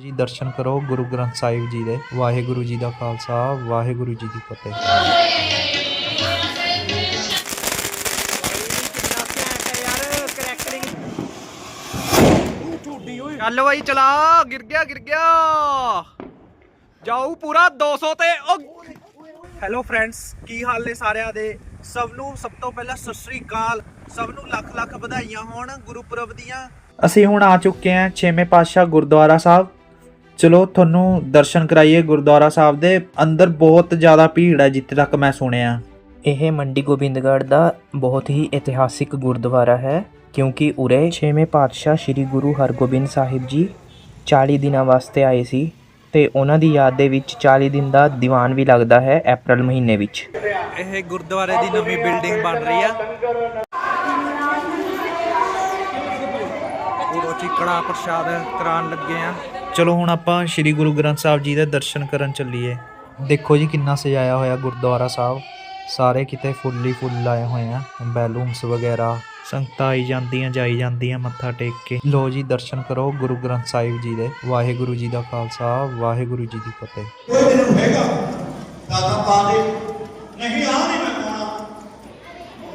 ਜੀ ਦਰਸ਼ਨ ਕਰੋ ਗੁਰੂ ਗ੍ਰੰਥ ਸਾਹਿਬ ਜੀ ਦੇ। ਵਾਹਿਗੁਰੂ ਜੀ ਦਾ ਖਾਲਸਾ ਵਾਹਿਗੁਰੂ ਜੀ ਦੀ ਫਤਿਹ। ਚੱਲ ਬਾਈ ਚਲਾ। ਗਿਰ ਗਿਆ ਗਿਰ ਗਿਆ। ਜਾਊ ਪੂਰਾ 200 ਤੇ। ਹੈਲੋ ਫਰੈਂਡਸ ਕੀ ਹਾਲ ਨੇ ਸਾਰਿਆਂ ਦੇ? ਸਭ ਨੂੰ ਸਭ ਤੋਂ ਪਹਿਲਾਂ ਸਤਿ ਸ੍ਰੀ ਅਕਾਲ। ਸਭ ਨੂੰ ਲੱਖ ਲੱਖ ਵਧਾਈਆਂ ਹੋਣ ਗੁਰਪੁਰਬ ਦੀਆਂ। ਅਸੀਂ ਹੁਣ ਆ ਚੁੱਕੇ ਹਾਂ ਛੇਵੇਂ ਪਾਤਸ਼ਾਹ ਗੁਰਦੁਆਰਾ ਸਾਹਿਬ। ਚਲੋ ਤੁਹਾਨੂੰ ਦਰਸ਼ਨ ਕਰਾਈਏ ਗੁਰਦੁਆਰਾ ਸਾਹਿਬ ਦੇ ਅੰਦਰ ਬਹੁਤ ਜ਼ਿਆਦਾ ਭੀੜ ਹੈ ਜਿੱਥੇ ਤੱਕ ਮੈਂ ਸੁਣਿਆ। ਇਹ ਮੰਡੀ ਗੋਬਿੰਦਗੜ੍ਹ ਦਾ ਬਹੁਤ ਹੀ ਇਤਿਹਾਸਿਕ ਗੁਰਦੁਆਰਾ ਹੈ ਕਿਉਂਕਿ ਉਰੇ 6ਵੇਂ ਪਾਤਸ਼ਾਹ ਸ੍ਰੀ ਗੁਰੂ ਹਰਗੋਬਿੰਦ ਸਾਹਿਬ ਜੀ 40 ਦਿਨਾਂ ਵਾਸਤੇ ਆਏ ਸੀ ਤੇ ਉਹਨਾਂ ਦੀ ਯਾਦ ਦੇ ਵਿੱਚ 40 ਦਿਨ ਦਾ ਦੀਵਾਨ ਵੀ ਲੱਗਦਾ ਹੈ April ਮਹੀਨੇ ਵਿੱਚ। ਇਹ ਗੁਰਦੁਆਰੇ ਦੀ ਨਵੀਂ ਬਿਲਡਿੰਗ ਬਣ ਰਹੀ ਆ। ਉਰੋ ਚਿਕੜਾ ਪ੍ਰਸ਼ਾਦ ਕਰਾਉਣ ਲੱਗੇ ਆ। ਚਲੋ ਹੁਣ ਆਪਾਂ ਸ੍ਰੀ ਗੁਰੂ ਗ੍ਰੰਥ ਸਾਹਿਬ ਜੀ ਦੇ ਦਰਸ਼ਨ ਕਰਨ ਚੱਲੀਏ। ਦੇਖੋ ਜੀ ਕਿੰਨਾ ਸਜਾਇਆ ਹੋਇਆ ਗੁਰਦੁਆਰਾ ਸਾਹਿਬ। ਸਾਰੇ ਕਿਤੇ ਫੁੱਲ ਹੀ ਫੁੱਲ ਲਾਏ ਹੋਏ ਆ ਬੈਲੂਨਸ ਵਗੈਰਾ। ਸੰਗਤਾਂ ਆਈ ਜਾਂਦੀਆਂ ਜਾਈ ਜਾਂਦੀਆਂ ਮੱਥਾ ਟੇਕ ਕੇ। ਲੋ ਜੀ ਦਰਸ਼ਨ ਕਰੋ ਗੁਰੂ ਗ੍ਰੰਥ ਸਾਹਿਬ ਜੀ ਦੇ ਵਾਹਿਗੁਰੂ ਜੀ ਦਾ ਖਾਲਸਾ ਵਾਹਿਗੁਰੂ ਜੀ ਦੀ ਫਤਿਹ। ਕੋਈ ਦਿਨ ਹੋਏਗਾ ਦਾਦਾ ਪਾ ਦੇ। ਨਹੀਂ ਆ ਨਹੀਂ ਮੈਂ ਪਾਉਣਾ।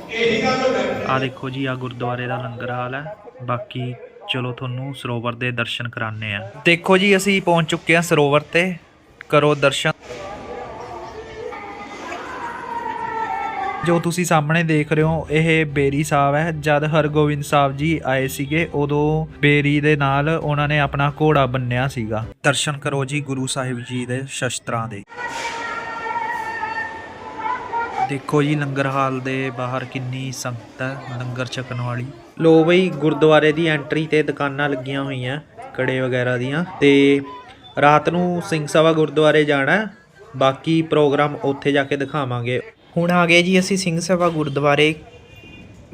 ਇਹੀ ਗੱਲ ਬੈਠੇ। ਆ ਦੇਖੋ ਜੀ ਆ ਗੁਰਦੁਆਰੇ ਦਾ ਲੰਗਰ ਹਾਲ ਹੈ। ਬਾਕੀ ਚਲੋ ਤੁਹਾਨੂੰ ਸਰੋਵਰ ਦੇ ਦਰਸ਼ਨ ਕਰਾਣੇ ਆ ਦੇਖੋ ਜੀ, ਅਸੀਂ ਪਹੁੰਚ ਚੁੱਕੇ ਹਾਂ ਸਰੋਵਰ ਤੇ। ਕਰੋ ਦਰਸ਼ਨ। ਜੋ ਤੁਸੀਂ ਸਾਹਮਣੇ ਦੇਖ ਰਹੇ ਹੋ, ਇਹ ਬੇਰੀ ਸਾਹਿਬ ਹੈ। ਜਦ ਹਰਗੋਬਿੰਦ ਸਾਹਿਬ ਜੀ ਆਏ ਸੀਗੇ, ਉਦੋਂ ਬੇਰੀ ਦੇ ਨਾਲ ਉਹਨਾਂ ਨੇ ਆਪਣਾ ਘੋੜਾ ਬੰਨਿਆ ਸੀਗਾ। ਦਰਸ਼ਨ ਕਰੋ ਜੀ, ਗੁਰੂ ਸਾਹਿਬ ਜੀ ਦੇ ਸ਼ਸਤਰਾਂ ਦੇ। ਦੇਖੋ ਜੀ, ਲੰਗਰ ਹਾਲ ਦੇ ਬਾਹਰ ਕਿੰਨੀ ਸੰਗਤ ਹੈ, ਲੰਗਰ ਛਕਣ ਵਾਲੀ। ਲੋ ਬਈ, ਗੁਰਦੁਆਰੇ ਦੀ ਐਂਟਰੀ ਤੇ ਦੁਕਾਨਾਂ ਲੱਗੀਆਂ ਹੋਈਆਂ, ਕੜੇ ਵਗੈਰਾ ਦੀਆਂ। ਤੇ ਰਾਤ ਨੂੰ ਸਿੰਘ ਸਭਾ ਗੁਰਦੁਆਰੇ ਜਾਣਾ ਬਾਕੀ ਪ੍ਰੋਗਰਾਮ ਉੱਥੇ ਜਾ ਕੇ ਦਿਖਾਵਾਂਗੇ। ਹੁਣ ਆ ਗਏ ਜੀ ਅਸੀਂ ਸਿੰਘ ਸਭਾ ਗੁਰਦੁਆਰੇ।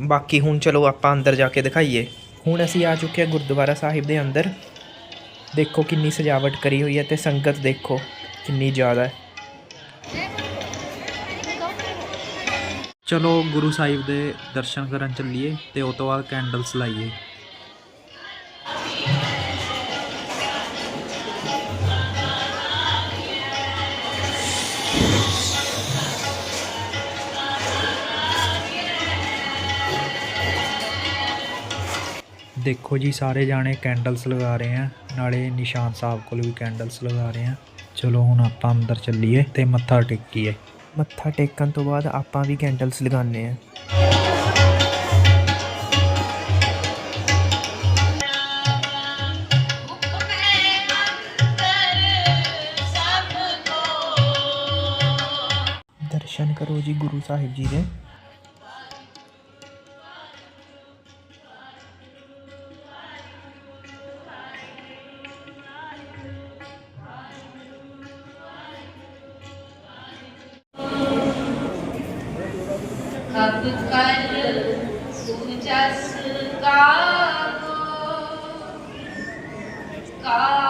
ਬਾਕੀ ਹੁਣ ਚਲੋ ਆਪਾਂ ਅੰਦਰ ਜਾ ਕੇ ਦਿਖਾਈਏ। ਹੁਣ ਅਸੀਂ ਆ ਚੁੱਕੇ ਹਾਂ ਗੁਰਦੁਆਰਾ ਸਾਹਿਬ ਦੇ ਅੰਦਰ। ਦੇਖੋ ਕਿੰਨੀ ਸਜਾਵਟ ਕਰੀ ਹੋਈ ਹੈ ਤੇ ਸੰਗਤ ਦੇਖੋ ਕਿੰਨੀ ਜ਼ਿਆਦਾ ਹੈ। ਚਲੋ ਗੁਰੂ ਸਾਹਿਬ ਦੇ ਦਰਸ਼ਨ ਕਰਨ ਚੱਲੀਏ ਤੇ ਉਸ ਤੋਂ ਬਾਅਦ ਕੈਂਡਲਸ ਲਾਈਏ। ਦੇਖੋ ਜੀ, ਸਾਰੇ ਜਾਣੇ ਕੈਂਡਲਸ ਲਗਾ ਰਹੇ ਆ। ਨਾਲੇ ਨਿਸ਼ਾਨ ਸਾਹਿਬ ਕੋਲ ਵੀ ਕੈਂਡਲਸ ਲਗਾ ਰਹੇ ਆ। ਚਲੋ ਹੁਣ ਆਪਾਂ ਅੰਦਰ ਚੱਲੀਏ ਤੇ ਮੱਥਾ ਟੇਕੀਏ। ਮੱਥਾ ਟੇਕਣ ਤੋਂ ਬਾਅਦ ਆਪਾਂ ਵੀ ਕੈਂਡਲਸ ਲਗਾਉਂਦੇ ਆ ਦਰਸ਼ਨ ਕਰੋ ਜੀ ਗੁਰੂ ਸਾਹਿਬ ਜੀ ਦੇ। ਕਰ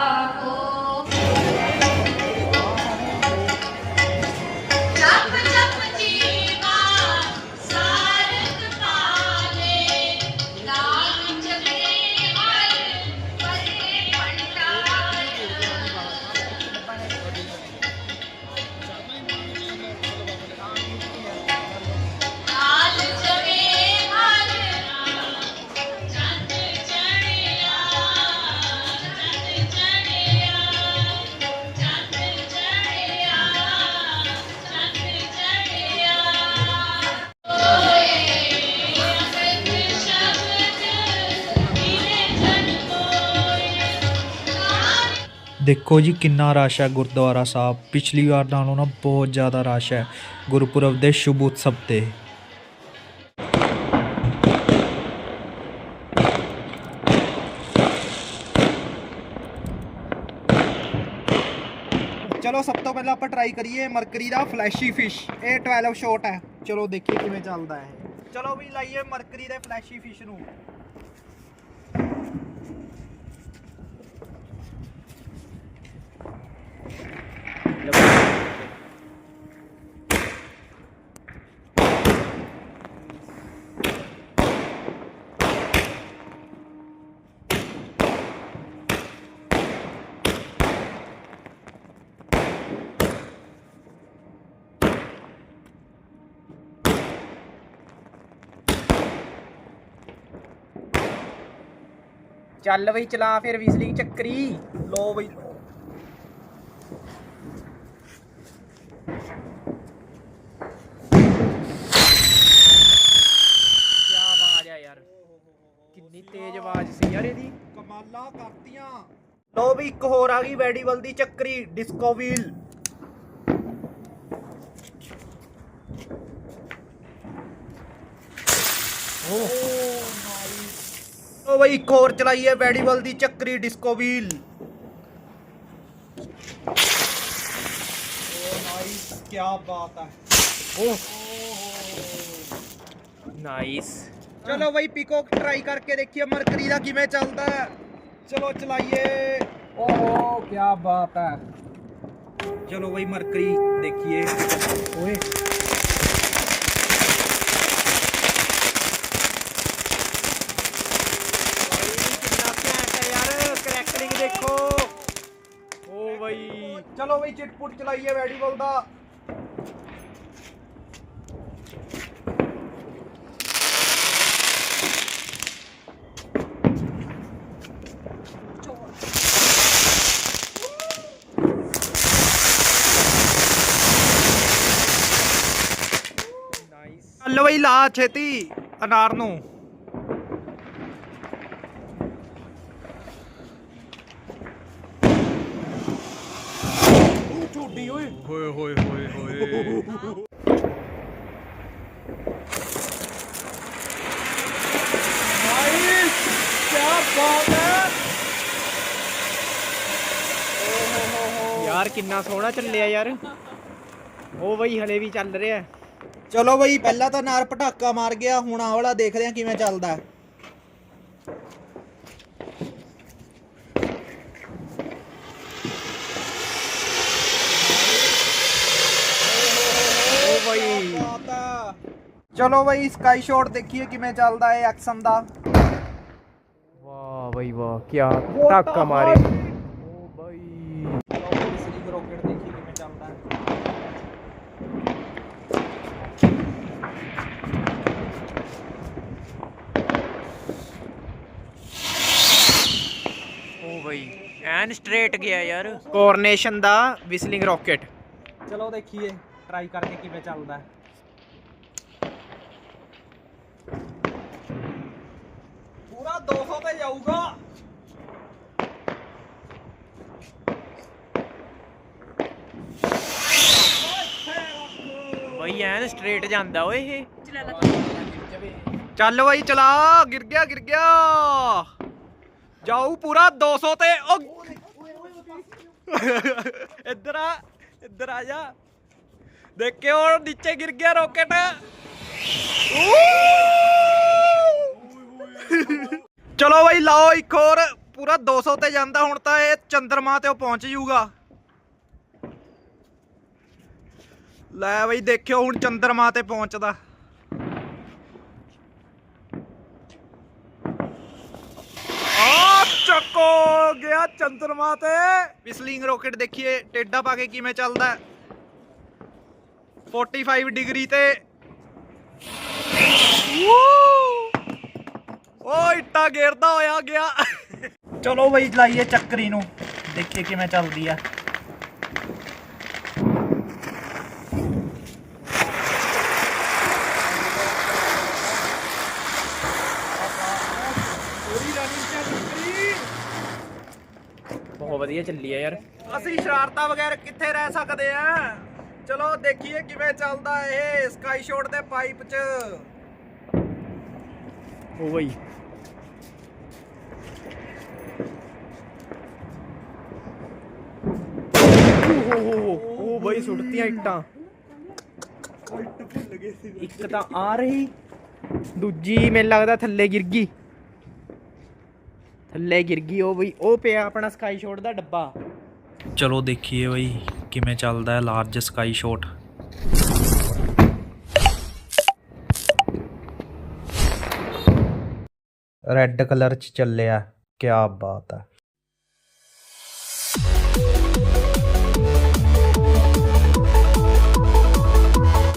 ਦੇਖੋ ਜੀ ਕਿੰਨਾ ਰਸ਼ ਹੈ ਗੁਰਦੁਆਰਾ ਸਾਹਿਬ। ਪਿਛਲੀ ਵਾਰ ਨਾਲੋਂ ਨਾ ਬਹੁਤ ਜ਼ਿਆਦਾ ਰਸ਼ ਹੈ ਗੁਰਪੁਰਬ ਦੇ ਸ਼ੁਭ ਉਤਸਵ ਤੇ। ਚਲੋ ਸਭ ਤੋਂ ਪਹਿਲਾਂ ਆਪਾਂ ਟਰਾਈ ਕਰੀਏ ਮਰਕਰੀ ਦਾ ਫਲੈਸ਼ੀ ਫਿਸ਼ ਇਹ 12 ਸ਼ਾਟ ਹੈ। ਚਲੋ ਦੇਖੀਏ ਕਿਵੇਂ ਚੱਲਦਾ ਹੈ ਚਲੋ ਵੀ ਲਾਈਏ ਮਰਕਰੀ ਦੇ ਫਲੈਸ਼ੀ ਫਿਸ਼ ਨੂੰ। ਚੱਲ ਬਈ ਚਲਾ ਫਿਰ ਵਿਸਲਿੰਗ ਚੱਕਰੀ। ਲੋ ਬਈ। ਕਿੰਨੀ ਤੇਜ਼ ਆਵਾਜ਼ ਸੀ ਯਾਰ ਇਹਦੀ। ਕਮਾਲਾਂ ਕਰਤੀਆਂ। ਲੋ ਵੀ ਇੱਕ ਹੋਰ ਆ ਗਈ ਵੈਡੀਵਲ ਦੀ ਚੱਕਰੀ ਡਿਸਕੋ ਵੀਲ ਓ ਬਈ ਇੱਕ ਹੋਰ ਚਲਾਈਏ ਵੈਡੀਵਲ ਦੀ ਚੱਕਰੀ ਡਿਸਕੋ ਵੀਲ। ਓ ਨਾਈਸ ਕੀ ਬਾਤ ਹੈ। ਨਾਈਸ। ਚਲੋ ਬਈ ਪੀਕੋਕ ਟਰਾਈ ਕਰਕੇ ਦੇਖੀਏ ਮਰਕਰੀ ਦਾ ਕਿਵੇਂ ਚੱਲਦਾ ਹੈ। ਚਲੋ ਚਲਾਈਏ। ਓਹੋ ਕੀ ਬਾਤ ਹੈ। ਚਲੋ ਬਈ ਮਰਕਰੀ ਦੇਖੀਏ। ਓਏ ਕਿੰਨਾ ਘੈਂਟ ਹੈ ਯਾਰ ਕਰੈਕਟਰਿੰਗ ਦੇਖੋ ਓ ਬਈ ਚਲੋ ਬਈ ਚਿਟਪੁਟ ਚਲਾਈਏ ਵੈਡੀਬਲ ਦਾ। ਨਾਈਸ ਬਈ ਲਾ ਛੇਤੀ ਅਨਾਰ ਨੂੰ। ਝੂਡੀ ਓਏ ਹੋਏ ਹੋਏ ਹੋਏ ਹੋਏ ਨਾਈਸ ਕੀ ਬਾਤ ਹੈ ਯਾਰ ਕਿੰਨਾ ਸੋਹਣਾ ਚੱਲਿਆ ਯਾਰ। ਓ ਬਈ ਹਲੇ ਵੀ ਚੱਲ ਰਿਹਾ। ਚਲੋ ਬਈ ਪਹਿਲਾਂ ਤਾਂ ਨਾਰ ਪਟਾਕਾ ਮਾਰ ਗਿਆ ਹੁਣ ਆਹ ਵਾਲਾ ਦੇਖਦੇ ਆ ਕਿਵੇਂ ਚੱਲਦਾ ਹੈ। ਓ ਬਈ ਚਲੋ ਬਈ ਸਕਾਈ ਸ਼ਾਟ ਦੇਖੀਏ ਕਿਵੇਂ ਚੱਲਦਾ ਹੈ ਐਕਸ਼ਨ ਦਾ। ਵਾਹ ਬਈ ਵਾਹ ਕੀ ਧੱਕਾ ਮਾਰੇ ਓ ਬਈ। ਸਲੀਗ ਰੋਕਟ ਦੇਖੀਏ ਕਿਵੇਂ ਚੱਲਦਾ ਹੈ ਓ ਬਈ ਐਨ ਸਟ੍ਰੇਟ ਗਿਆ ਯਾਰ। ਕੋਰਨੇਸ਼ਨ ਦਾ ਵਿਸਲਿੰਗ ਰਾਕਟ ਚਲੋ ਦੇਖੀਏ ਟਰਾਈ ਕਰਕੇ ਕਿਵੇਂ ਚੱਲਦਾ ਹੈ ਪੂਰਾ 200 ਤੇ ਜਾਊਗਾ। ਬਈ ਐਨ ਸਟ੍ਰੇਟ ਜਾਂਦਾ ਓਏ ਇਹ। ਚੱਲ ਬਈ ਚਲਾ। ਗਿਰ ਗਿਆ ਗਿਰ ਗਿਆ। ਜਾਊ ਪੂਰਾ 200 ਤੇ। ਉਹ ਇੱਧਰ ਆ ਇੱਧਰ ਆ ਜਾ। ਦੇਖਿਓ ਨੀਚੇ ਗਿਰ ਗਿਆ ਰੋਕਟ। ਚਲੋ ਬਾਈ, ਲਾਓ ਇੱਕ ਹੋਰ। ਪੂਰਾ 200 ਤੇ ਜਾਂਦਾ, ਹੁਣ ਤਾਂ ਇਹ ਚੰਦਰਮਾ ਤੇ ਉਹ ਪਹੁੰਚ ਜਾਊਗਾ। ਲੈ ਬਈ, ਦੇਖਿਓ ਹੁਣ ਚੰਦਰਮਾ ਤੇ ਪਹੁੰਚਦਾ। ਆ ਚੱਕੋ ਗਿਆ ਚੰਦਰਮਾ ਤੇ। ਵਿਸਲਿੰਗ ਰਾਕਟ ਦੇਖੀਏ, ਟੇਡਾ ਪਾ ਕੇ ਕਿਵੇਂ ਚੱਲਦਾ। ਹੈ। 45 ਡਿਗਰੀ ਤੇ। ਓ ਇੱਟਾ ਗੇਰਦਾ ਹੋਇਆ ਗਿਆ। ਚਲੋ ਬਈ ਲਾਈਏ ਚੱਕਰੀ ਨੂੰ। ਦੇਖੀਏ ਕਿਵੇਂ ਚੱਲਦੀ ਆ। ਬਹੁਤ ਵਧੀਆ ਚੱਲੀ ਆ ਯਾਰ। ਅਸੀਂ ਸ਼ਰਾਰਤਾਂ ਵਗੈਰ ਕਿੱਥੇ ਰਹਿ ਸਕਦੇ ਆ? ਚਲੋ ਦੇਖੀਏ ਕਿਵੇਂ ਚੱਲਦਾ ਇਹ ਸਕਾਈ ਸ਼ਾਟ ਦੇ ਪਾਈਪ 'ਚ। ਓ ਬਈ। ਓ ਬਈ ਸੁੱਟਤੀਆਂ ਇੱਟਾਂ। ਇੱਕ ਤਾਂ ਆ ਰਹੀ, ਦੂਜੀ ਮੈਨੂੰ ਲੱਗਦਾ ਥੱਲੇ ਗਿਰ ਗਈ। ਥੱਲੇ ਗਿਰ ਗਈ ਉਹ ਬਈ, ਉਹ ਪਿਆ ਆਪਣਾ ਸਕਾਈ ਸ਼ੋਟ ਦਾ ਡੱਬਾ। ਚਲੋ ਦੇਖੀਏ ਬਈ, ਕਿਵੇਂ ਚੱਲਦਾ ਹੈ large sky shot red colour ਚ ਚੱਲਿਆ। ਕਿਆ ਬਾਤ ਹੈ